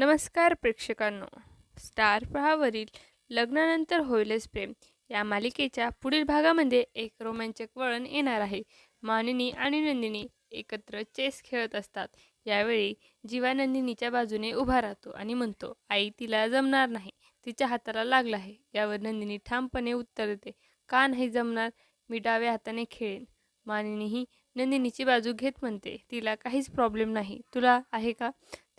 नमस्कार प्रेक्षकांनो. स्टार पहावरील लग्नानंतर होईलच प्रेम या मालिकेच्या पुढील भागामध्ये एक रोमांचक वळण येणार आहे. मानिनी आणि नंदिनी एकत्र चेस खेळत असतात. यावेळी जीवा नंदिनीच्या बाजूने उभा राहतो आणि म्हणतो आई तिला जमणार नाही. तिच्या हाताला लागला आहे. यावर नंदिनी ठामपणे उत्तर देते का नाही जमणार? मी डाव्या हाताने खेळेन. मानिनीही नंदिनीची बाजू घेत म्हणते तिला काहीच प्रॉब्लेम नाही. तुला आहे का?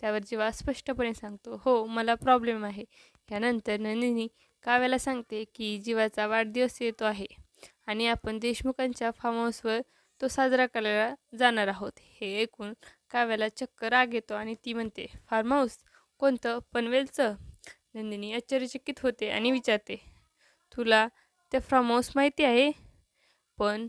त्यावर जीवा स्पष्टपणे सांगतो हो मला प्रॉब्लेम आहे. यानंतर नंदिनी काव्याला सांगते की जीवाचा वाढदिवस येतो आहे आणि आपण देशमुखांच्या फार्म हाऊसवर तो साजरा करायला जाणार आहोत. हे ऐकून काव्याला चक्क राग येतो आणि ती म्हणते फार्म हाऊस कोणतं? पनवेलचं? नंदिनी आश्चर्यचकित होते आणि विचारते तुला त्या फार्म हाऊस माहिती आहे? पण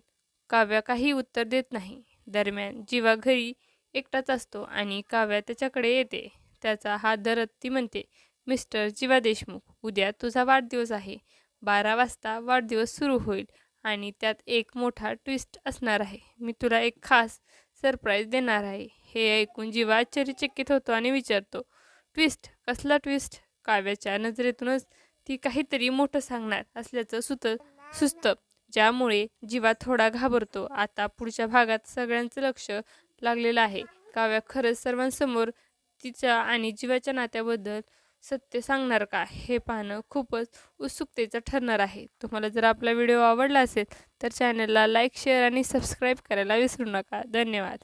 काव्या काही उत्तर देत नाही. दरम्यान जीवा घरी एकटाच असतो आणि काव्या त्याच्याकडे येते. त्याचा हात धरत ती म्हणते मिस्टर जीवा देशमुख उद्या तुझा वाढदिवस आहे. बारा वाजता वाढदिवस सुरू होईल आणि त्यात एक मोठा ट्विस्ट असणार आहे. मी तुला एक खास सरप्राईज देणार आहे. हे ऐकून जीवा आश्चर्यचकित होतो आणि विचारतो ट्विस्ट कसला ट्विस्ट काव्याच्या नजरेतूनच ती काहीतरी मोठं सांगणार असल्याचं सुत सुचतं. ज्यामुळे जीवा थोडा घाबरतो. आता पुढच्या भागात सगळ्यांचं लक्ष लागलेलं आहे. काव्या खरंच सर्वांसमोर तिच्या आणि जीवाच्या नात्याबद्दल सत्य सांगणार का? हे पाहणं खूपच उत्सुकतेचं ठरणार आहे. तुम्हाला जर आपला व्हिडिओ आवडला असेल तर चॅनलला लाईक शेअर आणि सबस्क्राईब करायला विसरू नका. धन्यवाद.